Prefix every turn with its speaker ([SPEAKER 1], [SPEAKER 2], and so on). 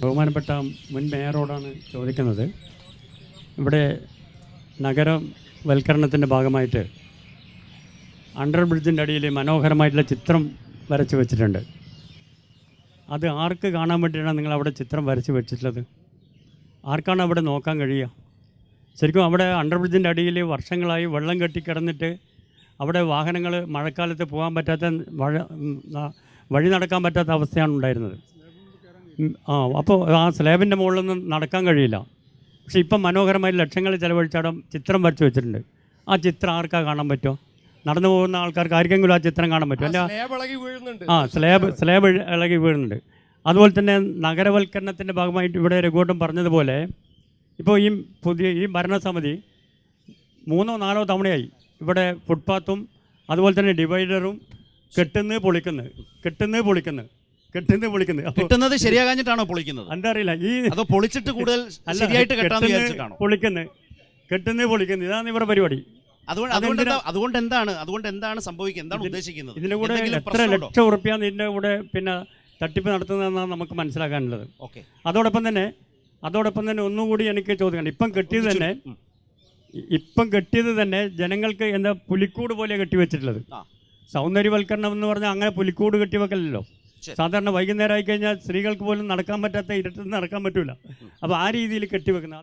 [SPEAKER 1] ബഹുമാനപ്പെട്ട മുൻ മേയറോടാണ് ചോദിക്കുന്നത്. ഇവിടെ നഗരവൽക്കരണത്തിന്റെ ഭാഗമായിട്ട് അണ്ടർ ബ്രിഡ്ജിന്റെ അടിയിൽ മനോഹരമായിട്ടുള്ള ചിത്രം വരച്ച് വെച്ചിട്ടുണ്ട്. അത് ആർക്ക് കാണാൻ വേണ്ടിയിട്ടാണ് നിങ്ങൾ അവിടെ ചിത്രം വരച്ച് വെച്ചിട്ടുള്ളത്? ആർക്കാണ് അവിടെ നോക്കാൻ കഴിയുക? ശരിക്കും അവിടെ അണ്ടർ ബ്രിഡ്ജിന്റെ അടിയിൽ വർഷങ്ങളായി വെള്ളം കെട്ടിക്കിടന്നിട്ട് അവിടെ വാഹനങ്ങൾ മഴക്കാലത്ത് പോകാൻ പറ്റാത്ത വഴി നടക്കാൻ പറ്റാത്ത അവസ്ഥയാണ് ഉണ്ടായിരുന്നത്. ആ അപ്പോൾ ആ സ്ലാബിന്റെ മുകളിലൊന്നും നടക്കാൻ കഴിയില്ല. പക്ഷെ ഇപ്പം മനോഹരമായി ലക്ഷങ്ങൾ ചിലവഴിച്ചടം ചിത്രം വരച്ച് വെച്ചിട്ടുണ്ട്. ആ ചിത്രം ആർക്കാ കാണാൻ പറ്റുമോ നടന്നു പോകുന്ന ആൾക്കാർക്ക് ആർക്കെങ്കിലും ആ ചിത്രം കാണാൻ പറ്റുമോ അല്ല ആ സ്ലാബ് സ്ലാബ് ഇളകി വീഴുന്നുണ്ട്. അതുപോലെ തന്നെ നഗരവൽക്കരണത്തിന്റെ ഭാഗമായിട്ട് ഇവിടെ രഘുവട്ടം പറഞ്ഞതുപോലെ ഇപ്പോൾ ഈ പുതിയ ഈ ഭരണസമിതി മൂന്നോ നാലോ തവണയായി ഇവിടെ ഫുട്പാത്തും അതുപോലെ തന്നെ ഡിവൈഡറും കെട്ടുന്നത് പൊളിക്കുന്നത് കെട്ടുന്നത് പൊളിക്കുന്നത് കെട്ടുന്നത് പൊളിക്കുന്നത്.
[SPEAKER 2] കിട്ടുന്നത് ശരിയാകാഞ്ഞിട്ടാണോ പൊളിക്കുന്നത്?
[SPEAKER 1] എന്താ അറിയില്ല ഈ
[SPEAKER 2] അതോ പൊളിച്ചിട്ട് കൂടുതൽ ശരിയായിട്ട് കെട്ടാന്ന് വിചാരിച്ചിട്ടാണോ?
[SPEAKER 1] പൊളിക്കുന്നത് കെട്ടുന്നത് പൊളിക്കുന്നത് ഇതാണ് ഇവരുടെ പരിപാടി.
[SPEAKER 2] അതുകൊണ്ട് അതുകൊണ്ട് അതുകൊണ്ട് എന്താണ് അതുകൊണ്ട് എന്താണ് സംഭവിക്കുന്നത് എന്താണ് ഉദ്ദേശിക്കുന്നത്?
[SPEAKER 1] ഇതിന്റെ കൂടെ എത്ര ലക്ഷം ഉറപ്പിയാണ് ഇതിന്റെ കൂടെ പിന്നെ തട്ടിപ്പ് നടത്തുന്നതെന്നാണ് നമുക്ക് മനസ്സിലാക്കാനുള്ളത്.
[SPEAKER 2] ഓക്കെ.
[SPEAKER 1] അതോടൊപ്പം തന്നെ അതോടൊപ്പം തന്നെ ഒന്നുകൂടി എനിക്ക് ചോദിക്കണം ഇപ്പം കെട്ടിയത് തന്നെ ഇപ്പം കെട്ടിയത് തന്നെ ജനങ്ങൾക്ക് എന്താ പുലിക്കൂട് പോലെ
[SPEAKER 2] കെട്ടിവെച്ചിട്ടുള്ളത്
[SPEAKER 1] സൗന്ദര്യവൽക്കരണം എന്ന് പറഞ്ഞാൽ അങ്ങനെ പുലിക്കൂട് കെട്ടി വെക്കലല്ലോ.
[SPEAKER 2] ശരി.
[SPEAKER 1] സാധാരണ വൈകുന്നേരം ആയി കഴിഞ്ഞാൽ സ്ത്രീകൾക്ക് പോലും നടക്കാൻ പറ്റാത്ത ഇരുട്ടത്ത് നടക്കാൻ പറ്റൂല. അപ്പോൾ ആ രീതിയിൽ കെട്ടിവെക്കുന്ന